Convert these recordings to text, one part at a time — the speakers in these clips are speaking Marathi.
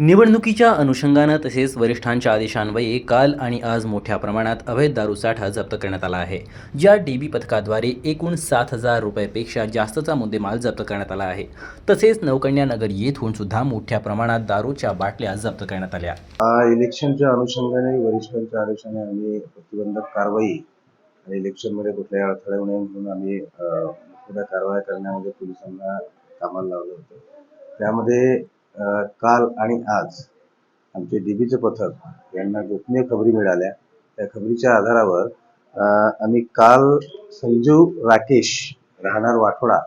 निवडणुकीच्या अनुषंगानं तसेच वरिष्ठांच्या आदेशान्वये काल आणि आज मोठ्या प्रमाणात अवैध दारू साठा जप्त करण्यात आला आहे. ज्या डीबी पथकाद्वारे एकूण सात हजार रुपयापेक्षा जास्तचा मुद्देमाल जप्त करण्यात आला आहे. तसेच नौकन्या नगर येथून सुद्धा मोठ्या प्रमाणात दारूच्या बाटल्या जप्त करण्यात आल्या. इलेक्शनच्या अनुषंगाने वरिष्ठांच्या आदेशाने आम्ही प्रतिबंधक कारवाई आणि इलेक्शनमध्ये कुठल्याही अडथळे येऊ नये म्हणून आम्ही अ, कारवाया करण्यामध्ये पोलिसांना कामाला लावलं होतं. त्यामध्ये काल आणि आज आमचे डीबीचं पथक यांना गोपनीय खबरी मिळाल्या. त्या खबरीच्या आधारावर आम्ही काल संजू राकेश राहणार वाठोडा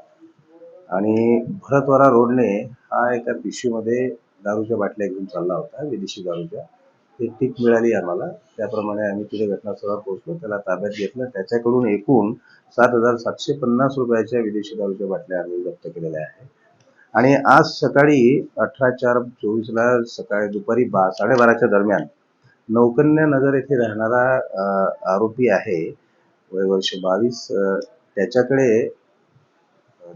आणि भरतवारा रोडने हा एका पिशवीमध्ये दारूच्या बाटल्या घेऊन चालला होता विदेशी दारूच्या. ते टीप मिळाली आम्हाला. त्याप्रमाणे आम्ही तिथे घटनास्थळावर पोहोचलो. त्याला ताब्यात घेतलं. त्याच्याकडून एकूण सात हजार सातशे पन्नास रुपयाच्या विदेशी दारूच्या बाटल्या आम्ही जप्त केलेल्या आहेत. आणि आज सकाळी अठरा चार चोवीसला सकाळी दुपारी बा साडेबाराच्या दरम्यान नौकन्या नगर येथे राहणारा आरोपी आहे. वय वर्ष बावीस त्याच्याकडे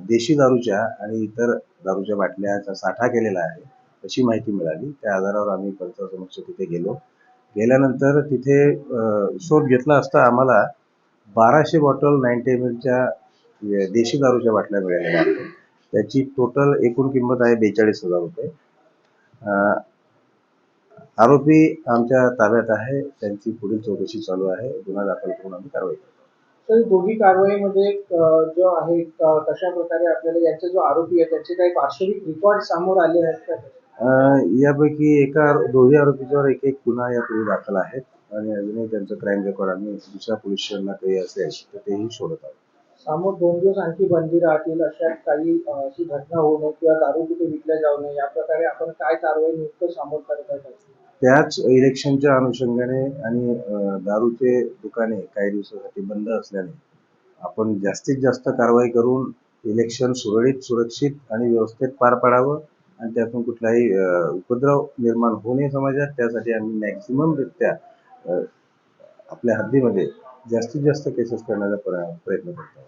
देशी दारूच्या आणि इतर दारूच्या बाटल्याचा साठा केलेला आहे अशी माहिती मिळाली. त्या आधारावर आम्ही पंचासमक्ष तिथे गेलो. गेल्यानंतर तिथे शोध घेतला असता आम्हाला बाराशे बॉटल नाईन्टी एम एलच्या देशी दारूच्या बाटल्या मिळालेल्या आहेत. त्याची टोटल एकूण किंमत आहे बेचाळीस हजार रुपये. आरोपी आमच्या ताब्यात आहे. त्यांची पुढील चौकशी चालू आहे. गुन्हा दाखल करून आम्ही कारवाई करतो. तर दोन्ही कारवाईमध्ये जो आहे कशा प्रकारे आपल्याला यांचा जो आरोपी आहे त्याचे काही वास्तविक रेकॉर्ड समोर आले आहेत का? यापैकी एका दोन्ही आरोपीच्यावर एक एक गुन्हा यापूर्वी दाखल आहेत. आणि अजूनही त्यांचं क्राईम रेकॉर्ड आम्ही दुसऱ्या पोलीस स्टेशनला काही असेल तर तेही शोधत आहोत. समोर दोन दिवस आणखी बंदी राहतील अशा काही अशी घटना होऊ नये किंवा दारू कुठे विकल्या जाऊ नये या प्रकारे आपण काय कारवाई नियुक्त समोर करत आहात? त्याच इलेक्शनच्या अनुषंगाने आणि दारूचे दुकाने काही दिवसासाठी बंद असल्याने आपण जास्तीत जास्त कारवाई करून इलेक्शन सुरळीत सुरक्षित आणि व्यवस्थित पार पाडावं आणि त्यातून कुठलाही उपद्रव निर्माण होऊ नये समाजात. त्यासाठी आम्ही मॅक्झिमम रित्या आपल्या हद्दीमध्ये जास्तीत जास्त केसेस करण्याचा प्रयत्न करतो.